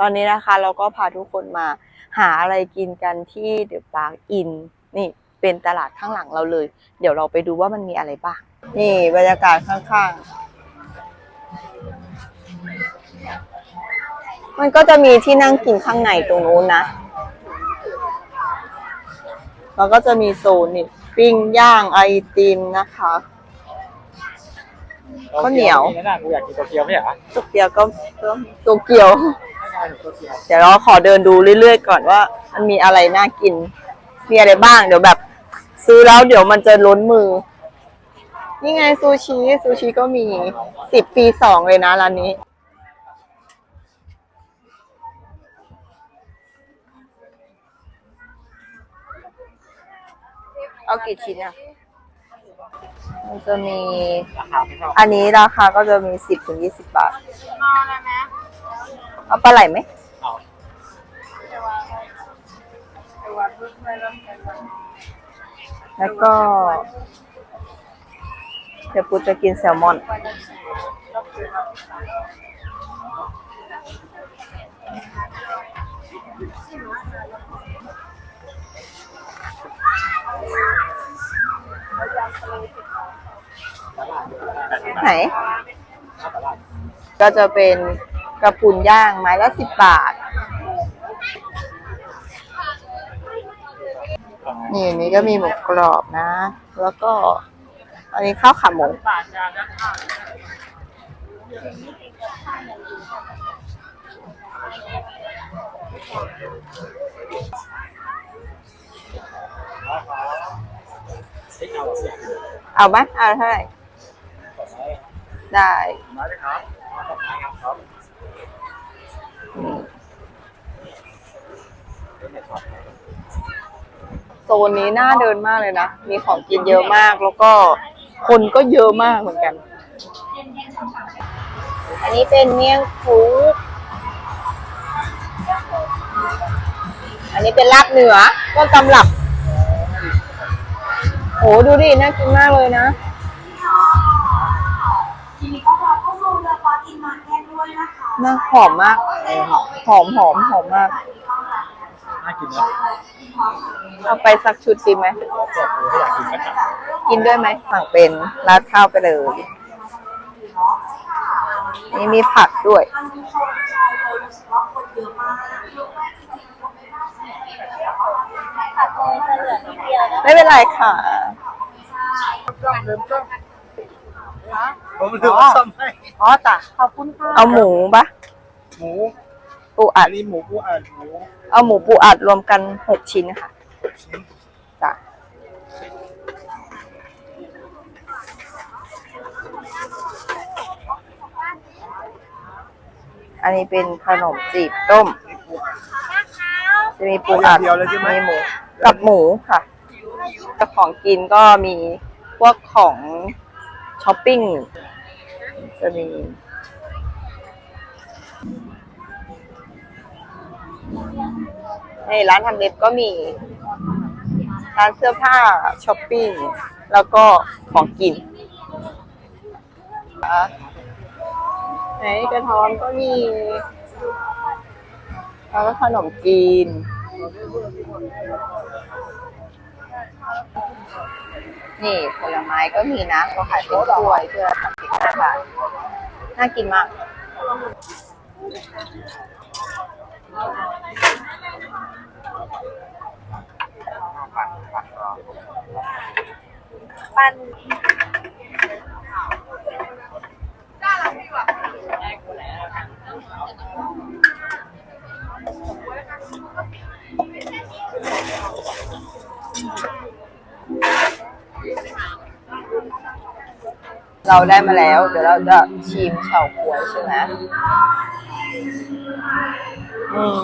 ตอนนี้นะคะเราก็พาทุกคนมาหาอะไรกินกันที่เดอะปาร์คอินนี่เป็นตลาดข้างหลังเราเลย เดี๋ยวเราไปดูว่ามันมีอะไรบ้าง นี่บรรยากาศข้างๆ มันก็จะมีที่นั่งกินข้างในตรงนู้นนะแล้วก็จะมีโซนนี่ปิ้งย่างไอติมนะคะข้าวเหนียวนั่นน่ะกูอยากกินโตเกียวไม่ใช่เหรอโตเกียวก็โตเกียวไม่ใช่โตเกียว เดี๋ยวเราขอเดินดูเรื่อยๆก่อนว่า มันมีอะไรน่ากิน มีอะไรบ้าง เดี๋ยวแบบ ซื้อแล้วเดี๋ยวมันจะล้นมือ นี่ไงซูชิซูชิก็มีสิบปีสองเลยนะร้านนี้เอากี่ชิ้นอะ มันจะมีราคาไม่เท่าอันนี้ราคาก็จะมีสิบถึงยี่สิบบาท เอาปลาไหลไหมเอาแล้วก็ เดี๋ยวปูจะกินแซลมอนไหนก็จะเป็น กระพุนย่างไม้ละสิบบาท นี่อันนี้ก็มีหมูกรอบนะ แล้วก็ อันนี้ข้าวขาหมูบาทจานะคะเอาไหมเอาเท่าไหร่ ได้ครับขอบคุณครับ โซ นนี้น่าเดินมากเลยนะ มีของกินเยอะมากแล้วก็คนก็เยอะมากเหมือนกัน อันนี้เป็นเมี่ยงคลุกอันนี้เป็นลาบเหนือก็ตำรับโหดูดิ น่ากินมากเลยนะทีนี้ก็รอเข้าสู่เรือปอตินมาร์เก็ตด้วยนะคะน่าหอมมาก หอมหอมหอมมากน่า กินนะเอาไปสักชุดดีไหมบอกเลยถ้าอยากกินก็จัดกินด้วยไหมสั่งเป็นราดข้าวไปเลย นี่มีผักด้วยท่านผู้ชมชายเลยรู้สึกว่าคนเยอะมากเยอะมากจริงๆคนไม่มากผักเลยจะเหลือนิดเดียวนะไม่เป็นไรค่ะ กล้องเริ่มกล้องผมลืมซ่อมให้อ๋อจ้ะขอบคุณค่ะ เอาหมูปะหมู ปูอัอัด นนี้หมูกูอ่านหมู เอาหมูปูอัดรวมกันหกชิ้นค่ะชิ้นจ้ะอันนี้เป็นขนมจีบต้มนี่กูอ่านจะมีปูอัดเอาอย่างเดียวเลยใช่ไหม มีหมู กับหมูค่ะกับของกินก็มีพวกของช้อปปิ้ง จะมี ในร้านทำเล็บก็มี ร้านเสื้อผ้าช้อปปิ้งแล้วก็ของกินอะไหนกระท้อนก็มีแล้วก็ขนมจีนนี่ผลไม้ก็มีนะเขาขายเป็นถ้วยเพื่อสามสิบห้าบาทน่ากินมาก ปันเราได้มาแล้ว เดี๋ยวเราจะชิมเฉาก๊วยใช่ไหมอืม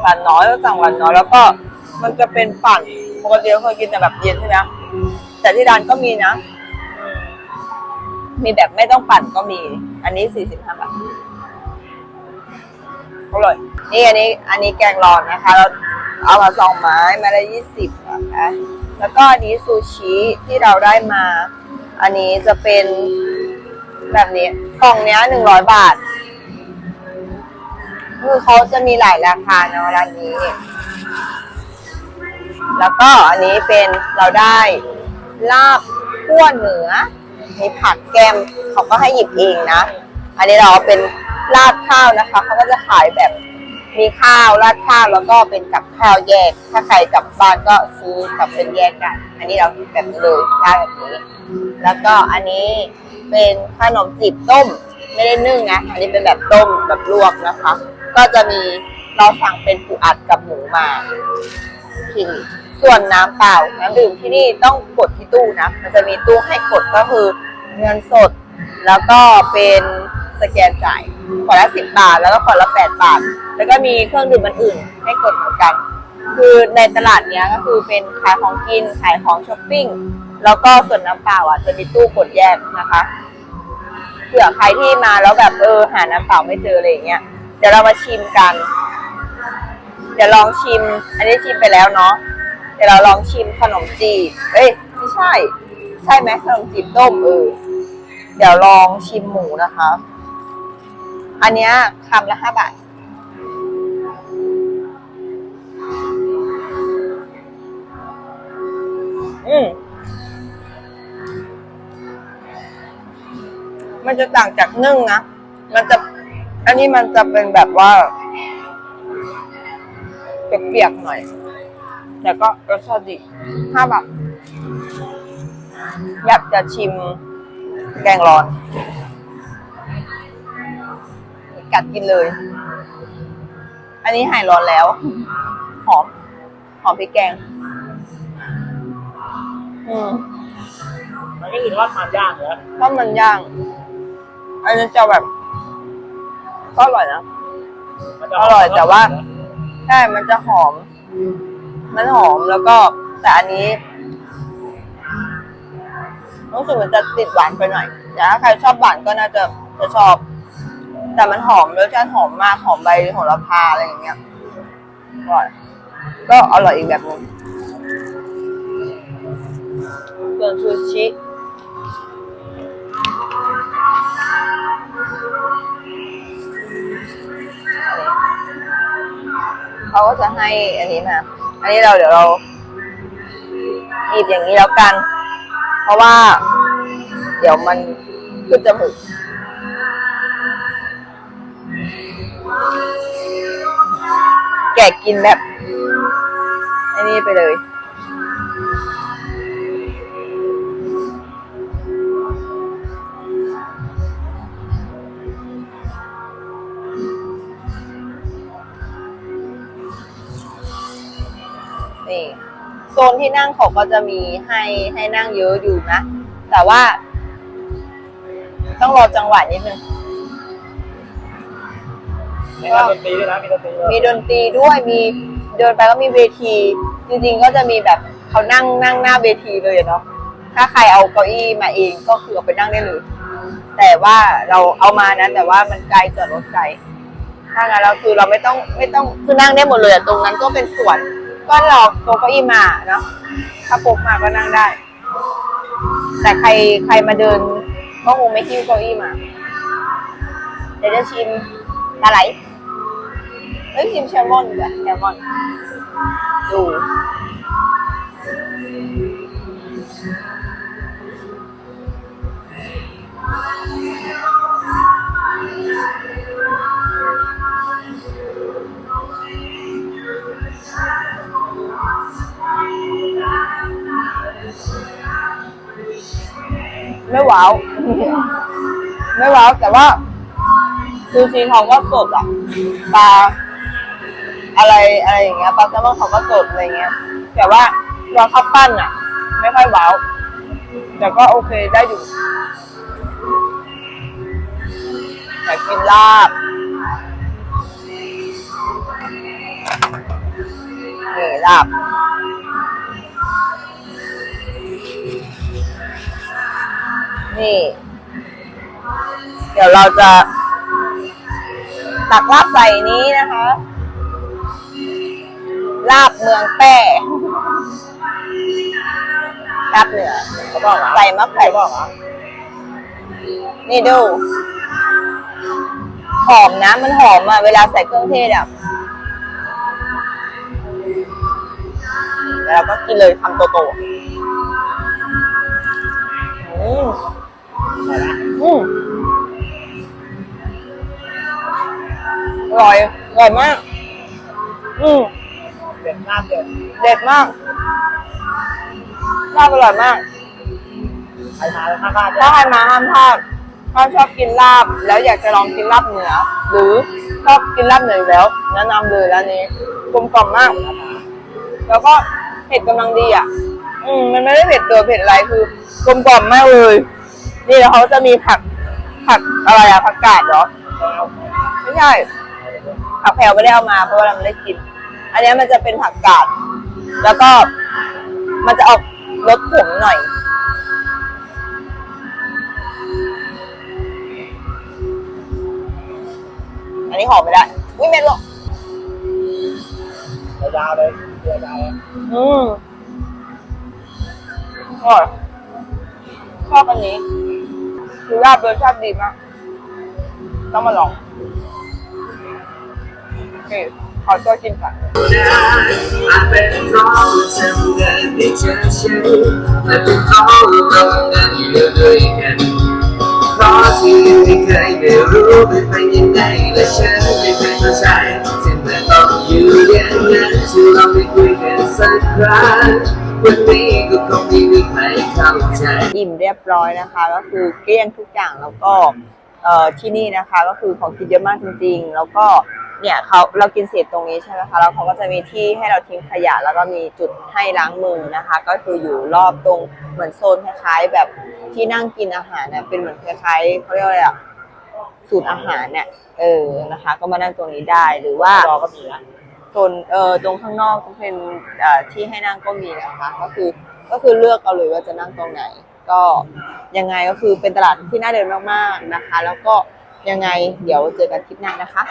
หวานน้อยก็สั่งหวานน้อยแล้วก็มันจะเป็นปั่น ปกติเราเคยกินแต่แบบเย็นใช่ไหมแต่ที่ร้านก็มีนะอืมมีแบบไม่ต้องปั่นก็มี อันนี้สี่สิบห้าบาทอร่อยนี่อันนี้ อันนี้แกงร้อนนะคะ เราเอามาสองไม้ไม้ละยี่สิบนะคะแล้วก็อันนี้ซูชิที่เราได้มา อันนี้จะเป็นแบบนี้กล่องเนี้ยหนึ่งร้อยบาท คือเขาจะมีหลายราคาเนาะร้านนี้ แล้วก็อันนี้เป็นเราได้ลาบขั้วเหนือ มีผักแกมเขาก็ให้หยิบเองนะ อันนี้เราเป็นราดข้าวนะคะเขาก็จะขายแบบมีข้าวราดข้าวแล้วก็เป็นกับข้าวแยก ถ้าใครกลับบ้านก็ซื้อกลับเป็นแยกกัน อันนี้เราแบบเลยได้แบบนี้ แล้วก็อันนี้เป็นขนมจีบต้มไม่ได้นึ่งนะ อันนี้เป็นแบบต้มแบบลวกนะคะ ก็จะมีเราสั่งเป็นปูอัดกับหมูมา ทีส่วนน้ำเปล่าน้ำดื่มที่นี่ต้องกดที่ตู้นะ มันจะมีตู้ให้กดก็คือเงินสด แล้วก็เป็นสแกนจ่ายขวดละสิบบาท แล้วก็ขวดละแปดบาท แล้วก็มีเครื่องดื่มอันอื่น ให้กดเหมือนกัน คือในตลาดเนี้ยก็คือเป็นขายของกินขายของช้อปปิ้งแล้วก็ส่วนน้ำเปล่าอะจะมีตู้กดแยกนะคะเผื่อใครที่มาแล้วแบบเออหาน้ำเปล่าไม่เจออะไรอย่างเงี้ยเดี๋ยวเรามาชิมกัน เดี๋ยวลองชิม อันนี้ชิมไปแล้วเนาะเดี๋ยวเราลองชิมขนมจีบเอ้ยไม่ใช่ ใช่ไหมขนมจีบต้มเออเดี๋ยวลองชิมหมูนะคะ อันเนี้ยคำละห้าบาทอืมมันจะต่างจากนึ่งนะ มันจะ อันนี้มันจะเป็นแบบว่า เปียกๆหน่อย แต่ก็รสชาติดีห้าบาทอยากจะชิมแกงร้อน กัดกินเลย อันนี้หายร้อนแล้ว หอม หอมพริกแกง อืมมันก็คือทอดมันย่างเหรอถ้ามันย่าง อันนี้จะแบบก็อร่อยนะมันจะอร่อยแต่ว่าใช่มันจะหอม มันหอมแล้วก็แต่อันนี้รู้สึกมันจะติดหวานไปหน่อยแต่ถ้าใครชอบหวานก็น่าจะจะชอบ แต่มันหอมรสชาติหอมมากหอมใบโหระพาอะไรอย่างเงี้ยอร่อยก็อร่อยอีกแบบนึงส่วนซูชิ เขาก็จะให้อันนี้มา อันนี้เราเดี๋ยวเราหยิบอย่างนี้แล้วกัน เพราะว่า เดี๋ยวมันขึ้นจมูกแกะกินแบบอันนี้ไปเลย นี่โซนที่นั่งเขาก็จะมีให้ให้นั่งเยอะอยู่นะ แต่ว่า ต้องรอจังหวะนิดนึงมีร้านดนตรีด้วยนะมีดนตรีด้วยมีดนตรีด้วยมีเดินไปก็มีเวที จริงๆก็จะมีแบบเขานั่งนั่งหน้าเวทีเลยอะเนาะถ้าใครเอาเก้าอี้มาเองก็คือเอาไปนั่งได้เลย แต่ว่าเราเอามานะแต่ว่ามันไกลจอดรถไกลถ้างั้นเราคือเราไม่ต้องไม่ต้องคือนั่งได้หมดเลยอะตรงนั้นก็เป็นสวน ก็รอตัวเก้าอี้มาเนาะถ้าพกมาก็นั่งได้ แต่ใครใครมาเดินก็คงไม่คิ้วเก้าอี้มา เดี๋ยวจะชิมปลาไหลเอ้ยชิมแซลมอนดีกว่าแซลมอนดู ไม่ว้าว ไม่ว้าวแต่ว่าซูชิเขาก็สดอะปลาอะไรอะไรอย่างเงี้ยปลาแซลมอนเขาก็สดอะไรเงี้ย แต่ว่าเราข้าวปั้นอะ ไม่ค่อยว้าวแต่ก็โอเคได้อยู่อยากกินลาบนี่ลาบ นี่ เดี๋ยวเราจะ ตักลาบใส่นี้นะคะ ลาบเมืองแป้ลาบเหนือเขาบอกเหรอใส่มะไข่เขาบอกเหรอนี่ดู หอมนะ มันหอมอะ เวลาใส่เครื่องเทศอะแล้วเราก็กินเลยคำโตๆอืม อืมอร่อย อร่อยมาก อืมเด็ดมากเด็ดเด็ดมากลาบอร่อยมาก ใครมาแล้วห้าบาทถ้าใครมาห้ามพลาดถ้าชอบกินลาบ แล้วอยากจะลองกินลาบเหนือ หรือชอบกินลาบเหนืออยู่แล้วแนะนำเลยร้านนี้กลมกล่อมมาก แล้วก็เผ็ดกำลังดีอะ อืมมันไม่ได้เผ็ดตัวเผ็ดอะไรคือกลมกล่อมมากเลย นี่แล้วเขาจะมีผักผักอะไรอะผักกาดเหรอไม่ใช่ผักแพรวไม่ได้เอามาเพราะว่าเราไม่ได้กิน อันนี้มันจะเป็นผักกาด แล้วก็มันจะออกรสขมหน่อยอันนี้หอมไม่ได้ อุ้ยเม็ดลงยาวเลยเดือดยาวเลยอืมอร่อยชอบอันนี้ คือลาบรสชาติดีมาก ต้องมาลองโอเคขอตัวกินก่อนอาจเป็นเพราะเราะว่าเราทำงานอยู่ด้วยกันเพราะที่ไม่เคยได้รู้มันเป็นยังไงและฉันไม่เคยเข้าใจที่มันต้องอยู่อย่างนั้นที่เราไม่คุยกันสักครั้ง วันนี้ก็คงไม่มีใครเข้าใจ อิ่มเรียบร้อยนะคะ ก็คือเกลี้ยงทุกอย่างแล้วก็เอ่อที่นี่นะคะ ก็คือของกินเยอะมากจริง ๆ แล้วก็เนี่ยเขาเรากินเศษตรงนี้ใช่ไหมคะแล้วเขาก็จะมีที่ให้เราทิ้งขยะแล้วก็มีจุดให้ล้างมือนะคะ ก็คืออยู่รอบตรงเหมือนโซนคล้ายๆ แบบที่นั่งกินอาหารเนี่ยเป็นเหมือนคล้ายๆเขาเรียกว่าอะไรอะสูตรอาหารเนี่ยเออนะคะ ก็มานั่งตรงนี้ได้หรือว่ารอก็มีนะ โซนเอ่อตรงข้างนอกก็เป็นเอ่อที่ให้นั่งก็มีนะคะ ก็คือก็คือเลือกเอาเลยว่าจะนั่งตรงไหน ก็ยังไงก็คือเป็นตลาดที่น่าเดินมากๆนะคะ แล้วก็ยังไงเดี๋ยวเจอกันคลิปหน้านะคะ